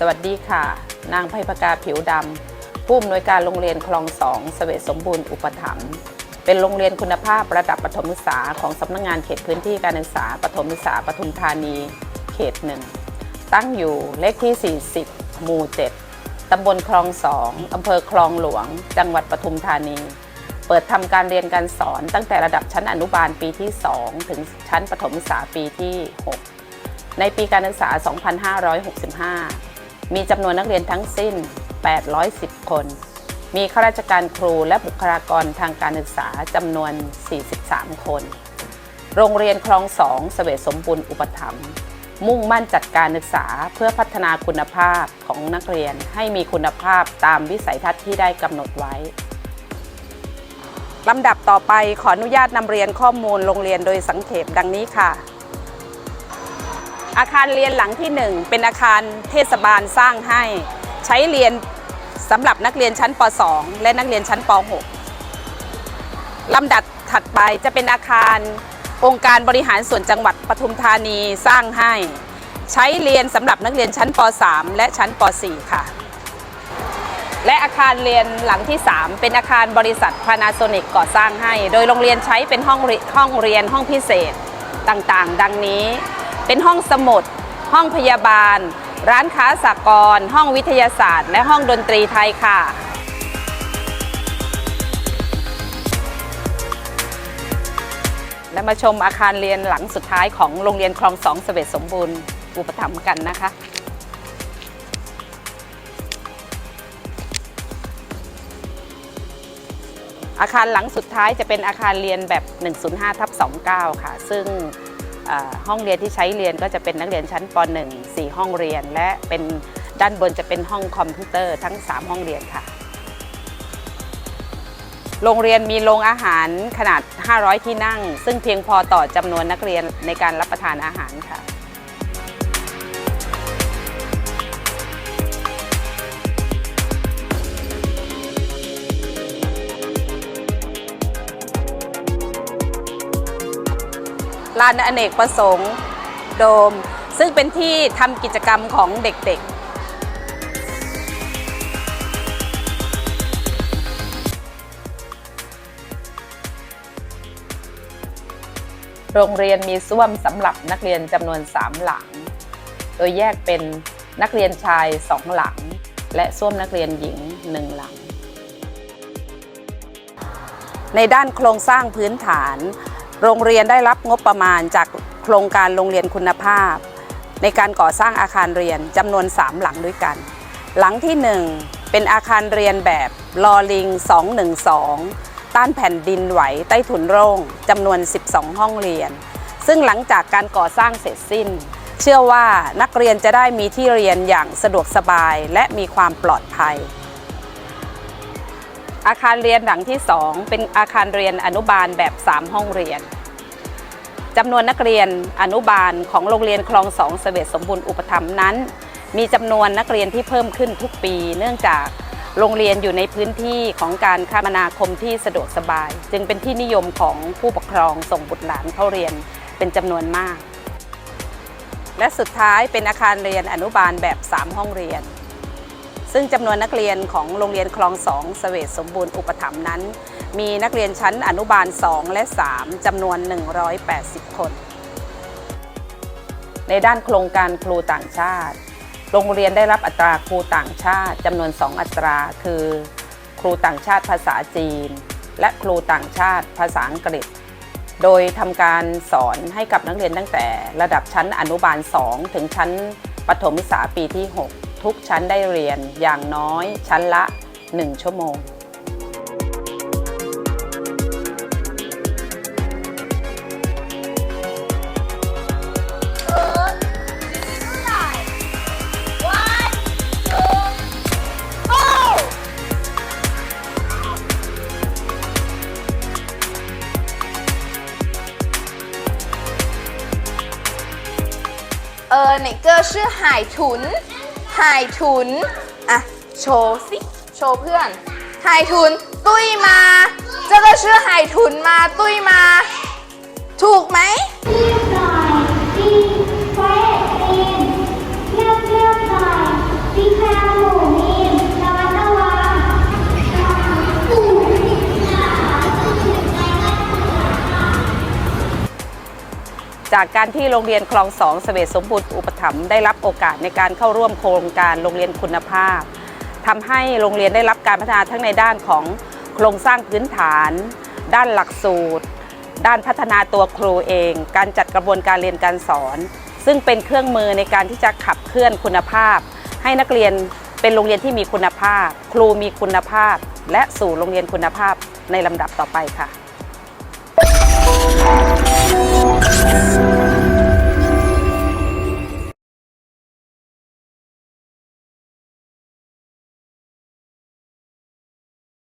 สวัสดีค่ะ นางไพพกาผิวดำผู้อำนวยการโรงเรียนคลองสองเสวตสมบูรณ์อุปถัมภ์เป็นโรงเรียนคุณภาพระดับประถมศึกษาของสำนักงานเขตพื้นที่การศึกษาปฐมศึกษาปทุมธานี เขตหนึ่งตั้งอยู่เลขที่ 40 หมู่ 7 ตำบลคลองสองอำเภอคลองหลวง จังหวัดปทุมธานี เปิดทำการเรียนการสอนตั้งแต่ระดับชั้นอนุบาลปีที่ 2 ถึงชั้นประถมศึกษาปีที่ 6 ในปีการศึกษา 2565 มีจำนวนนักเรียนทั้งสิ้น 810 คน มีข้าราชการครูและบุคลากรทางการศึกษาจำนวน 43 คน โรงเรียนคลองสองเสวสมบูรณ์อุปถัมภ์มุ่งมั่นจัดการศึกษาเพื่อพัฒนาคุณภาพของนักเรียนให้มีคุณภาพตามวิสัยทัศน์ที่ได้กำหนดไว้ลำดับต่อไปขออนุญาตนำเรียนข้อมูลโรงเรียนโดยสังเขปดังนี้ค่ะ อาคารเรียนหลังที่ 1 เป็นอาคารเทศบาลสร้างให้ ใช้เรียนสำหรับนักเรียนชั้นป .2 และนักเรียนชั้นป .6 ลำดับถัดไปจะเป็นอาคารองค์การบริหารส่วนจังหวัดปทุมธานีสร้างให้ ใช้เรียนสำหรับนักเรียนชั้นป .3 และชั้นป .4 ค่ะ และอาคารเรียนหลังที่ 3 เป็นอาคารบริษัท Panasonic ก่อสร้างให้ โดยโรงเรียนใช้เป็นห้องห้องเรียนห้องพิเศษต่างๆ ดังนี้ เป็นห้องสมุด ห้องพยาบาล ร้านค้าสากลห้องวิทยาศาสตร์ และห้องดนตรีไทยค่ะและมาชมอาคารเรียนหลังสุดท้ายของโรงเรียนคลองสองเสวตสมบูรณ์อุปถัมภ์กันนะคะ อาคารหลังสุดท้ายจะเป็นอาคารเรียนแบบ 105ทับ29 ค่ะ ซึ่ง ห้องเรียนที่ใช้เรียนก็จะเป็นนักเรียนชั้นป .1 4 ห้องเรียน และเป็นด้านบนจะเป็นห้องคอมพิวเตอร์ทั้ง 3 ห้องเรียนค่ะ โรงเรียนมีโรงอาหารขนาด 500 ที่นั่ง ซึ่งเพียงพอต่อจำนวนนักเรียนในการรับประทานอาหารค่ะ ลานอเนกประสงค์โดม ซึ่งเป็นที่ทำกิจกรรมของเด็กๆโรงเรียนมีส้วมสำหรับนักเรียนจำนวน 3 หลัง โดยแยกเป็นนักเรียนชาย 2 หลัง และส้วมนักเรียนหญิง 1 หลัง ในด้านโครงสร้างพื้นฐาน โรงเรียนได้รับงบประมาณจากโครงการโรงเรียนคุณภาพ ในการก่อสร้างอาคารเรียนจำนวน 3 หลังด้วยกัน หลังที่ 1 เป็นอาคารเรียนแบบลอลิง 212 ต้านแผ่นดินไหวใต้ถุนโร่งจำนวน 12 ห้องเรียน ซึ่งหลังจากการก่อสร้างเสร็จสิ้น เชื่อว่านักเรียนจะได้มีที่เรียนอย่างสะดวกสบายและมีความปลอดภัย อาคารเรียนหลังที่ 2 เป็นอาคารเรียนอนุบาลแบบ 3 ห้องเรียนจำนวนนักเรียนอนุบาลของโรงเรียนคลองสองเสวตสมบูรณ์อุปถัมภ์นั้น มีจำนวนนักเรียนที่เพิ่มขึ้นทุกปี เนื่องจากโรงเรียนอยู่ในพื้นที่ของการคมนาคมที่สะดวกสบาย จึงเป็นที่นิยมของผู้ปกครองส่งบุตรหลานเข้าเรียนเป็นจำนวนมาก และสุดท้ายเป็นอาคารเรียนอนุบาลแบบ 3 ห้องเรียน ซึ่งจำนวนนักเรียนของโรงเรียนคลองสองเสวตสมบูรณ์อุปถัมภ์นั้น มีนักเรียนชั้นอนุบาล 2 และ 3 จำนวน 180 คน ในด้านโครงการครูต่างชาติ โรงเรียนได้รับอัตราครูต่างชาติจำนวน 2 อัตรา คือ ครูต่างชาติภาษาจีน และครูต่างชาติภาษาอังกฤษ โดยทำการสอนให้กับนักเรียนตั้งแต่ระดับชั้นอนุบาล 2 ถึงชั้นปฐมศึกษาปีที่ 6 ทุกชั้นได้เรียนอย่างน้อยชั้นละ 1 ชั่วโมง เออไนเกอร์ชื่อหายถุน ถ่ายทุน อะ โชว์สิ โชว์เพื่อนถ่ายทุน ตุ้ยมา เจ้าก็ชื่อถ่ายทุนมา ตุ้ยมา ถูกไหม จากการที่โรงเรียนคลองสองเสวตสมบูรณ์อุปถัมภ์ได้รับโอกาสในการเข้าร่วมโครงการโรงเรียนคุณภาพทำให้โรงเรียนได้รับการพัฒนาทั้งในด้านของโครงสร้างพื้นฐาน ด้านหลักสูตร ด้านพัฒนาตัวครูเอง การจัดกระบวนการเรียนการสอน ซึ่งเป็นเครื่องมือในการที่จะขับเคลื่อนคุณภาพ ให้นักเรียนเป็นโรงเรียนที่มีคุณภาพ ครูมีคุณภาพ และสู่โรงเรียนคุณภาพในลำดับต่อไปค่ะ Thank you.